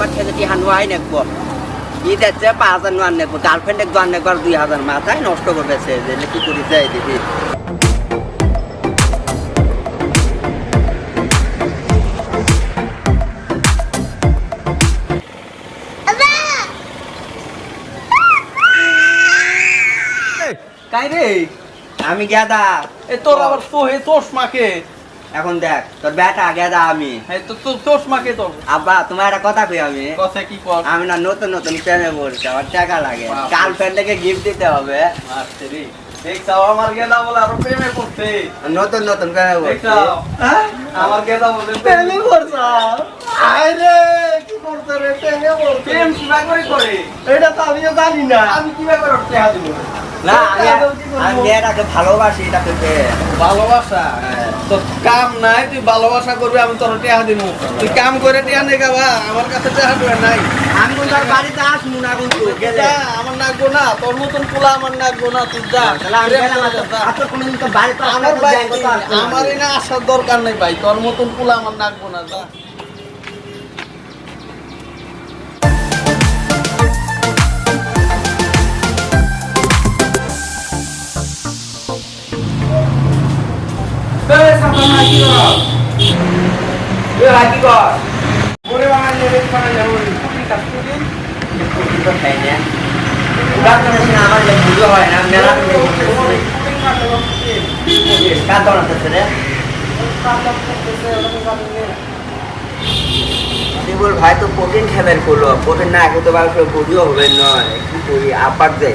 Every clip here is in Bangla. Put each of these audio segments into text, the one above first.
দোয়াই নেকবো। ঈদ আছে পাঁচ হাজার নোয়ার নেকবো। গার্লফ্রেন্ড এক দোয়ার নেকবার দুই হাজার মাথায় নষ্ট করবে সে যে কি করি যাই দেখি। কাই রে? আমি গেদা এ তোর আবার সোহে চশমাকে এখন দেখ তোর বেটা গেদা আমি। তোর আব্বা তোমার একটা কথা কই আমি? কথা কি কর? আমি না নতুন নতুন প্রেমে পড়ছি আমার টাকা লাগে। বাহ। গার্লফ্রেন্ডকে গিফট দিতে হবে। আচ্ছা আমার গেদা বলে আরও প্রেমে নতুন নতুন প্রেমে পড়ছি। আমার গেদা বলে প্রেমে করছা আরে কি করতে রে? প্রেমে পড়ছি। প্রেম কিবা করে? করে এটা তো আমিও জানি না। আমি কিবা করে টেহা না আমি আমি মেয়েটাকে ভালোবাসি ভালোবাসা? তোর কাম নাই তুই ভালোবাসা করবি আমি তোর টেহা দিব তুই কাম করে টেহা নে গাবা আমার কাছে টেহা টেহা নাই। আমি আর বাড়িতে আসব না কিন্তু আমার নাকবো না তোর মতন পোলা আমার নাকবো না তুই যা। তাহলে আমি গেলাম আর তো- আর তো কোনোদিন তো বাড়িতে আসলে আমার তো ভাই যাই কোথাও আসব না। আমার এই না আসার দরকার নেই ভাই তোর মতন পোলা আমার নাকবো না তো খাই না। উড়ান তো বেশি আমার যে পুজো হয় না, মেলা কার দোকান আছে রে? শিবুর ভাই তো প্রোটিন খাবেন করল প্রোটিন না খেতে পারলে বুঝিও হবে নয়। কি করি? আপার দে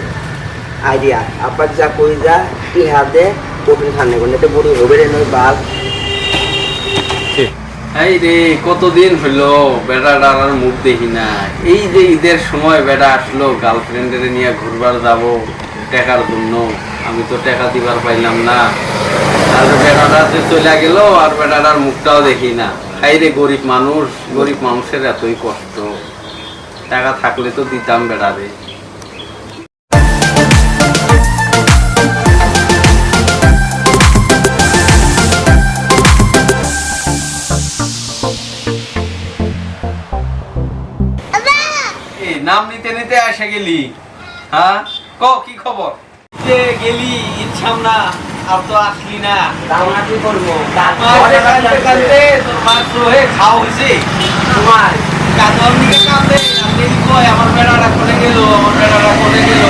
আইডিয়া আপার যা কই যা কি হাতে বুড়ি হবে রে নয় বাল এই রে কতদিন হইল বেটাটার আর মুখ দেখি না। এই যে ঈদের সময় বেটা আসলো গার্লফ্রেন্ডের নিয়ে ঘুরবার যাব টাকার জন্য। আমি তো টাকা দিবার পাইলাম না। আর বেটাটা যে চলে গেল আর বেটাটার মুখটাও দেখি না। এই রে গরিব মানুষ গরিব মানুষের এতই কষ্ট। টাকা থাকলে তো দিতাম বেটারে। নাম নিতে নিতে আসে গেলি। হ্যাঁ? ক কি খবর? যে গেলি ইচ্ছাম না আর তো আসলি না। তাও কি করব? হয়ে খাওয়া হয়েছে তোমার? কাঁদে কয় আমার বেড়াটা কোনে গেল? আমার বেড়াটা কোনে গেল?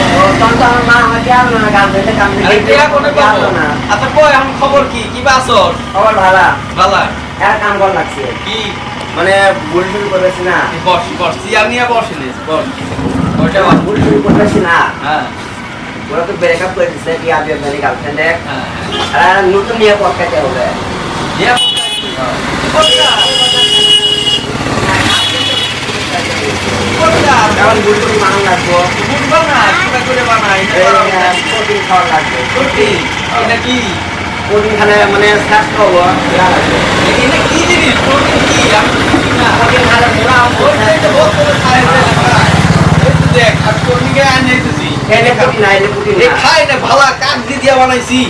তখন মা আমাকে আনলো না গার্লফ্রেন্ডে কাম আরে কোনে পাবো না। আচ্ছা কয় এখন খবর কি? কি বাসর? খবর ভালা। ভালা। এর কাম কর লাগছে। কি? মানে ভুল শুরু করেছি না। বস বস চেয়ার নিয়ে বসিলিস বস। ওইটা ভুল শুরু করেছি না। হ্যাঁ। ওরা তো ব্রেকআপ করে দিচ্ছে বিয়া বিয়ে মানে গার্লফ্রেন্ডে হ্যাঁ আর নতুন নিয়ে পটকাতে হবে। কারণ করে প্রোটিন খাওয়া লাগবে। প্রোটিন খালে মানে প্রোটিন খালে পুরা খেলে প্রোটিন না এলে প্রোটিন না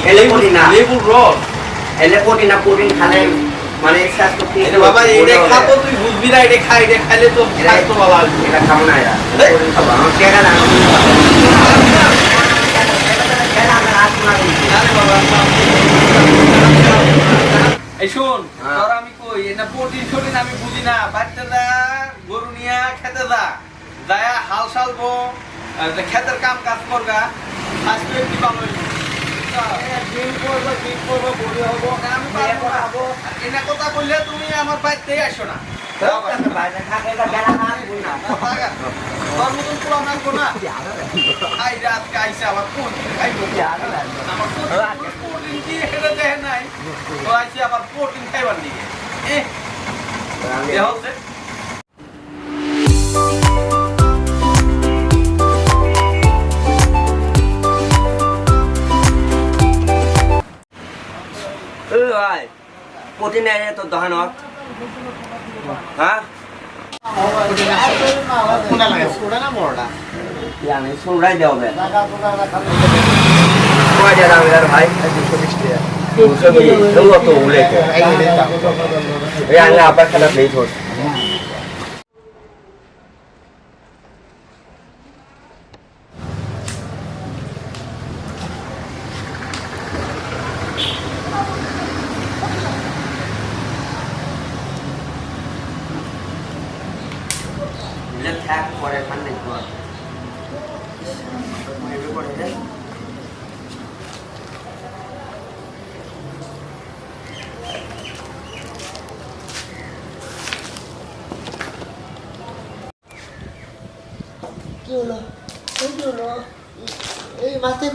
এলে প্রোটিন না এলে প্রোটিন না প্রোটিন খালে মানে বাবা এটা খাব তুই বুঝবি না এটা খাই এটা খাইলে তো স্বাস্থ্য ভালো আসবে এটা খাব না আমার টেকা না টেকা আমার আসব না কিন্তু। এই শোন হ্যাঁ। তোর আমি কই এটা প্রোটিন টোটিন আমি বুঝি না বাচ্চারা গরু নিয়া খেতে যা যায়া হাল সালবো আহ, কাম কাজ করবা একটু ভালো হইবে। ডিম করব ডিম করব বড়ি হব আমি পারব না। কথা বললে তুমি আমার বাড়িতেই আসো না আবার প্রোটিন খাইবার দিকে এ এ হচ্ছে ও ভাই প্রোটিন এনে তো দহানত হ্যাঁ? টাকা ভাই দুশো বিশ আঙ্গা আবার খেলা প্লেট হচ্ছে। পরে খান দেখব আর। মনে পড়ে যায় কি হলো এই কি হলো এই মাথায়